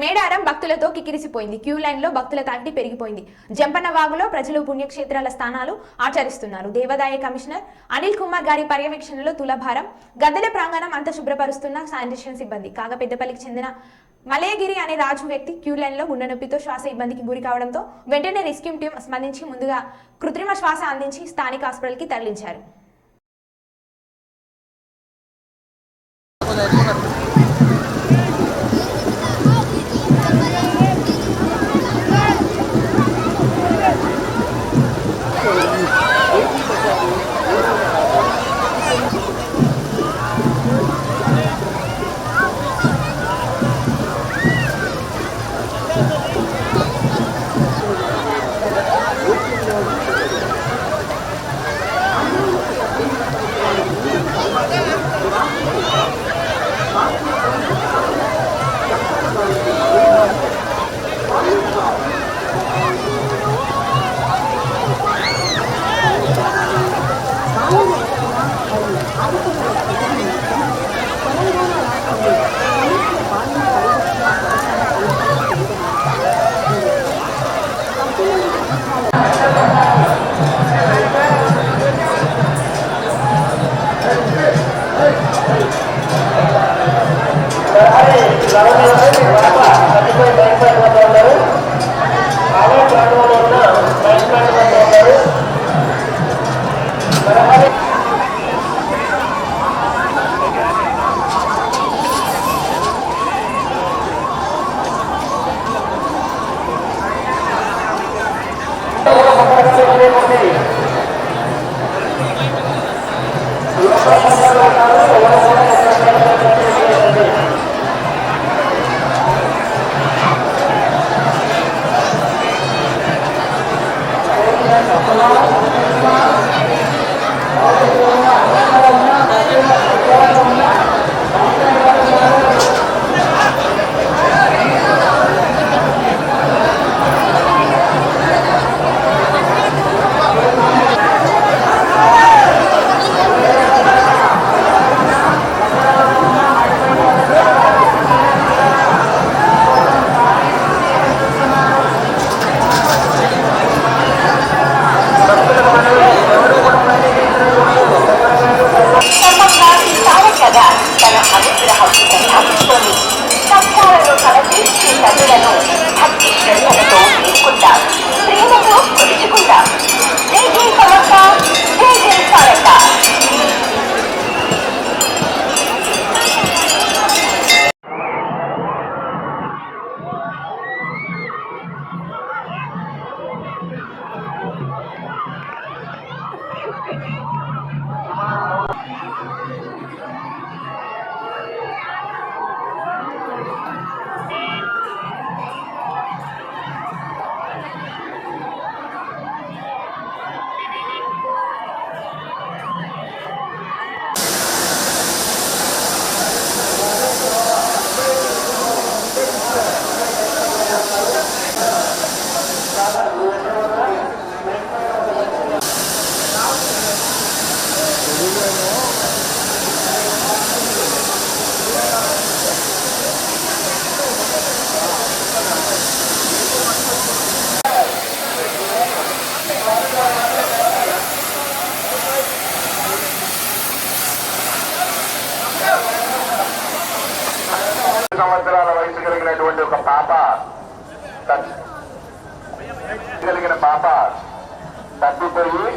మేడారం భక్తులతో కికిరిసిపోయింది క్యూ లైన్లో భక్తుల తాకిడి పెరిగిపోయింది. జంపన్న వాగులో ప్రజలు పుణ్యక్షేత్రాల స్థానాలు ఆచరిస్తున్నారు. దేవాదాయ కమిషనర్ అనిల్ కుమార్ గారి పర్యవేక్షణలో తులభారం గద్దెల ప్రాంగణం అంత శుభ్రపరుస్తున్న శానిటేషన్ సిబ్బంది. కాగా పెద్దపల్లికి చెందిన మలయగిరి అనే రాజు వ్యక్తి క్యూ లైన్లో గుండె నొప్పితో శ్వాస ఇబ్బందికి గురి కావడంతో వెంటనే రెస్క్యూ టీం స్పందించి ముందుగా కృత్రిమ శ్వాస అందించి స్థానిక హాస్పిటల్కి తరలించారు. ధర్మకారి సంవత్సరాల వయసు కలిగినటువంటి ఒక పాప కలిగిన పాప తప్పిపోయి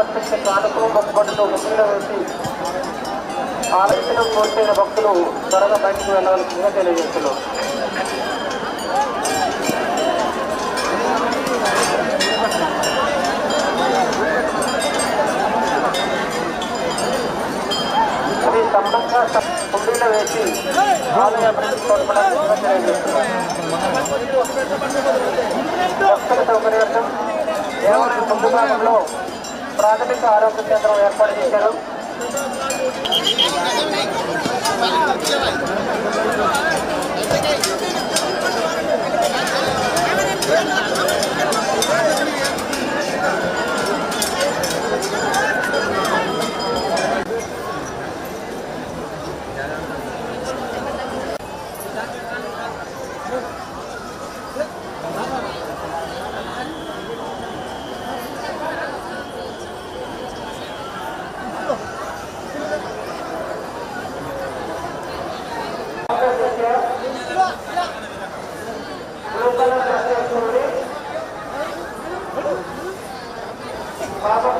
సమర్పించిన కానుకలు మొక్కుబడులు ముఖ్యంగా వేసి ఆలోచన కోల్పోయిన భక్తులు త్వరగా బయటకు వెళ్ళవలసిందిగా తెలియజేస్తున్నారు. ఇది వేసి ఆలయ అభివృద్ధి కోల్పడానికి భక్తుల సౌకర్యార్థం దేవాలయం ముందు భాగంలో ప్రాథమిక ఆరోగ్య కేంద్రం ఏర్పాటు చేశారు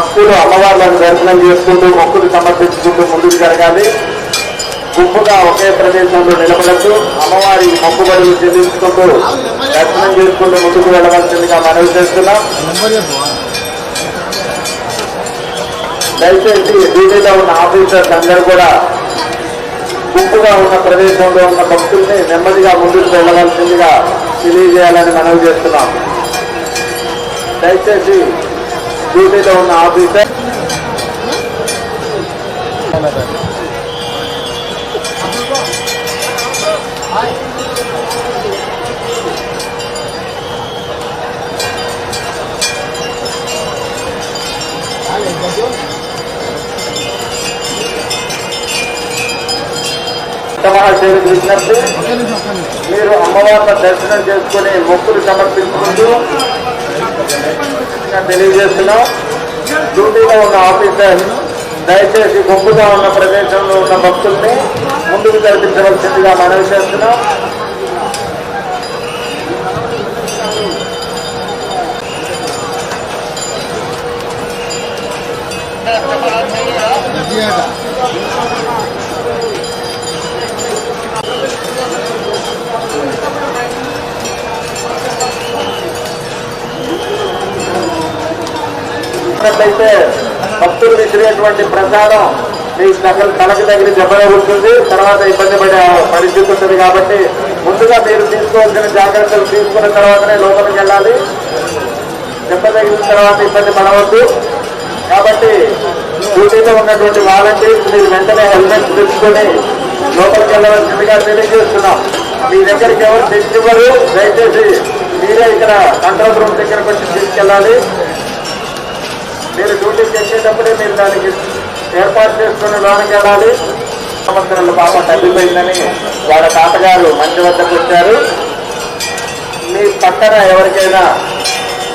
భక్తులు అమ్మవార్లను దర్శనం చేసుకుంటూ మొక్కులు సమర్పించుకుంటూ ముందుకు జరగాలి. గుంపుగా ఒకే ప్రదేశంలో నిలబడద్దు. అమ్మవారి మొక్కుబడులు చెల్లించుకుంటూ దర్శనం చేసుకుంటూ ముందుకు వెళ్ళవలసిందిగా మనవి చేస్తున్నాం. దయచేసి డ్యూటీలో ఉన్న ఆఫీసర్స్ అందరూ కూడా గుంపుగా ఉన్న ప్రదేశంలో ఉన్న భక్తుల్ని నెమ్మదిగా ముందుకు వెళ్ళవలసిందిగా తెలియజేయాలని మనవి చేస్తున్నాం. దయచేసి డ్యూటీలో ఉన్న ఆఫీసర్. మహాశైలి విజ్ఞప్తి మీరు అమ్మవారిని దర్శనం చేసుకుని మొక్కులు సమర్పించుకుంటూ తెలియజేస్తున్నాం. డ్యూటీలో ఉన్న ఆఫీసర్ దయచేసి గుంపుగా ఉన్న ప్రదేశంలో ఉన్న భక్తుల్ని ముందుకు జరిపించవలసిందిగా మనవి చేస్తున్నాం. ఉన్నట్లయితే భక్తులు విసిరేటువంటి ప్రసాదం మీ సకల తలకు దగ్గర దెబ్బ ఉంటుంది తర్వాత ఇబ్బంది పడే పరిస్థితి ఉంటుంది కాబట్టి ముందుగా మీరు తీసుకోవాల్సిన జాగ్రత్తలు తీసుకున్న తర్వాతనే లోపలికి వెళ్ళాలి. దెబ్బ తగిలిన తర్వాత ఇబ్బంది పడవద్దు. కాబట్టి డ్యూటీలో ఉన్నటువంటి వాలంటీర్స్ మీరు వెంటనే హెల్మెట్ తెచ్చుకొని లోపలికి వెళ్ళవలసిందిగా తెలియజేస్తున్నాం. మీ దగ్గరికి ఎవరు తెచ్చివ్వరు దయచేసి మీరే ఇక్కడ కంట్రోల్ రూమ్ దగ్గరకు వచ్చి తీసుకెళ్ళాలి. మీరు డ్యూటీ చేసేటప్పుడే మీరు దానికి ఏర్పాటు చేసుకుని లోనికి వెళ్ళాలి. సంవత్సరాల పాప తగ్గిపోయిందని వాళ్ళ తాతగారు మంచి వద్దకు వచ్చారు. మీ పక్కన ఎవరికైనా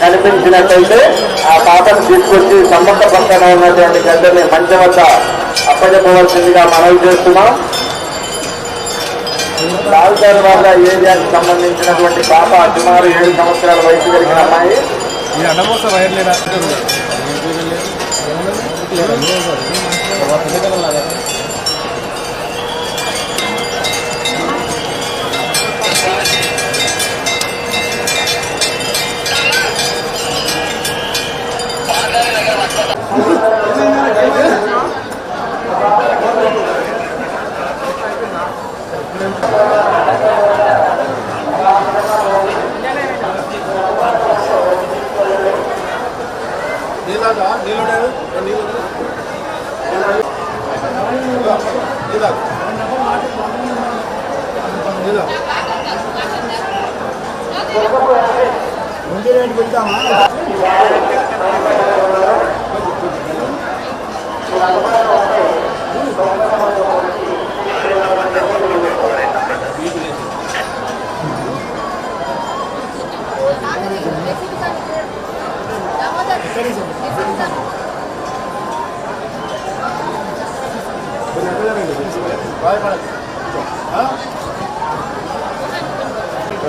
కనిపించినట్టయితే ఆ పాపను తీసుకొచ్చి సమ్మక్క పక్కన ఉన్నటువంటి గడ్డని మంచి వద్ద అప్పచెప్పవలసిందిగా మనవి చేస్తున్నాం. రాజధాని వల్ల ఏరియాకి సంబంధించినటువంటి పాప సుమారు ఏడు సంవత్సరాల వయసు జరిగిన అమ్మాయి. la భయపడదు